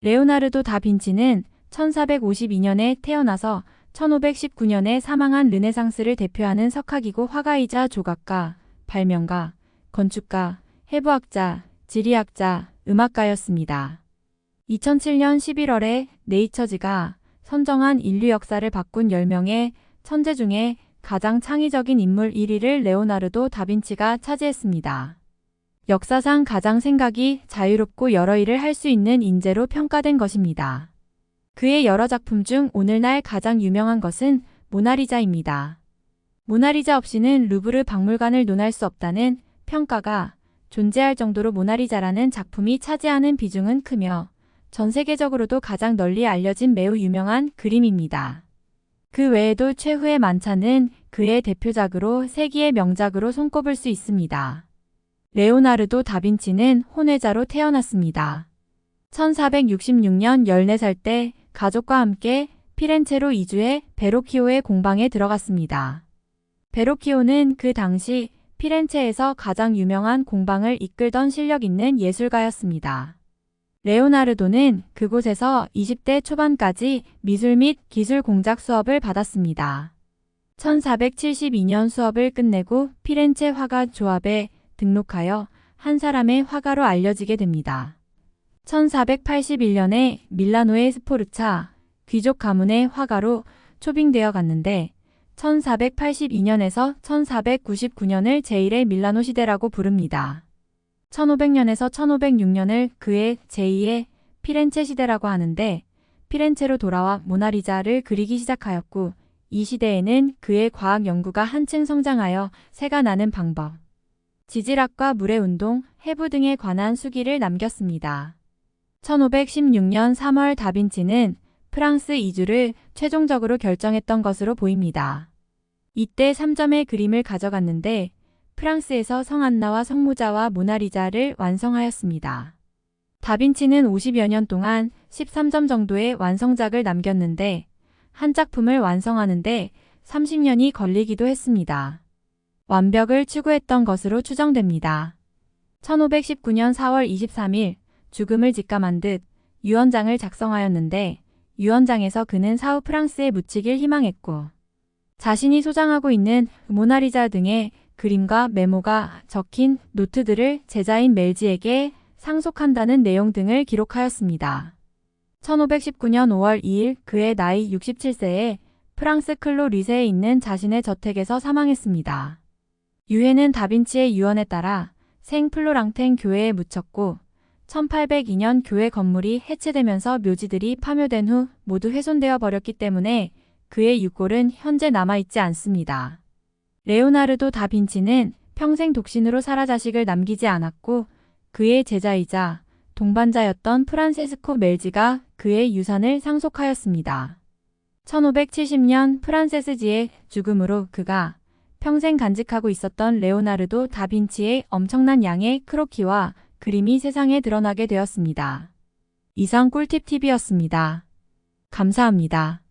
레오나르도 다빈치는 1452년에 태어나서 1519년에 사망한 르네상스를 대표하는 석학이고 화가이자 조각가, 발명가, 건축가, 해부학자, 지리학자, 음악가였습니다. 2007년 11월에 네이처지가 선정한 인류 역사를 바꾼 10명의 천재 중에 가장 창의적인 인물 1위를 레오나르도 다빈치가 차지했습니다. 역사상 가장 생각이 자유롭고 여러 일을 할 수 있는 인재로 평가된 것입니다. 그의 여러 작품 중 오늘날 가장 유명한 것은 모나리자입니다. 모나리자 없이는 루브르 박물관을 논할 수 없다는 평가가 존재할 정도로 모나리자라는 작품이 차지하는 비중은 크며 전 세계적으로도 가장 널리 알려진 매우 유명한 그림입니다. 그 외에도 최후의 만찬은 그의 대표작으로 세기의 명작으로 손꼽을 수 있습니다. 레오나르도 다빈치는 혼외자로 태어났습니다. 1466년 14살 때 가족과 함께 피렌체로 이주해 베로키오의 공방에 들어갔습니다. 베로키오는 그 당시 피렌체에서 가장 유명한 공방을 이끌던 실력 있는 예술가였습니다. 레오나르도는 그곳에서 20대 초반까지 미술 및 기술 공작 수업을 받았습니다. 1472년 수업을 끝내고 피렌체 화가 조합에 등록하여 한 사람의 화가로 알려지게 됩니다. 1481년에 밀라노의 스포르차, 귀족 가문의 화가로 초빙되어 갔는데 1482년에서 1499년을 제1의 밀라노 시대라고 부릅니다. 1500년에서 1506년을 그의 제2의 피렌체 시대라고 하는데 피렌체로 돌아와 모나리자를 그리기 시작하였고 이 시대에는 그의 과학 연구가 한층 성장하여 새가 나는 방법, 지질학과 물의 운동, 해부 등에 관한 수기를 남겼습니다. 1516년 3월 다빈치는 프랑스 이주를 최종적으로 결정했던 것으로 보입니다. 이때 3점의 그림을 가져갔는데 프랑스에서 성안나와 성모자와 모나리자를 완성하였습니다. 다빈치는 50여 년 동안 13점 정도의 완성작을 남겼는데 한 작품을 완성하는데 30년이 걸리기도 했습니다. 완벽을 추구했던 것으로 추정됩니다. 1519년 4월 23일 죽음을 직감한 듯 유언장을 작성하였는데 유언장에서 그는 사후 프랑스에 묻히길 희망했고 자신이 소장하고 있는 모나리자 등의 그림과 메모가 적힌 노트들을 제자인 멜지에게 상속한다는 내용 등을 기록하였습니다. 1519년 5월 2일 그의 나이 67세에 프랑스 클로 리세에 있는 자신의 저택에서 사망했습니다. 유해는 다빈치의 유언에 따라 생 플로랑탱 교회에 묻혔고 1802년 교회 건물이 해체되면서 묘지들이 파묘된 후 모두 훼손되어 버렸기 때문에 그의 유골은 현재 남아있지 않습니다. 레오나르도 다빈치는 평생 독신으로 살아 자식을 남기지 않았고 그의 제자이자 동반자였던 프란세스코 멜지가 그의 유산을 상속하였습니다. 1570년 프란세스지의 죽음으로 그가 평생 간직하고 있었던 레오나르도 다빈치의 엄청난 양의 크로키와 그림이 세상에 드러나게 되었습니다. 이상 꿀팁TV였습니다. 감사합니다.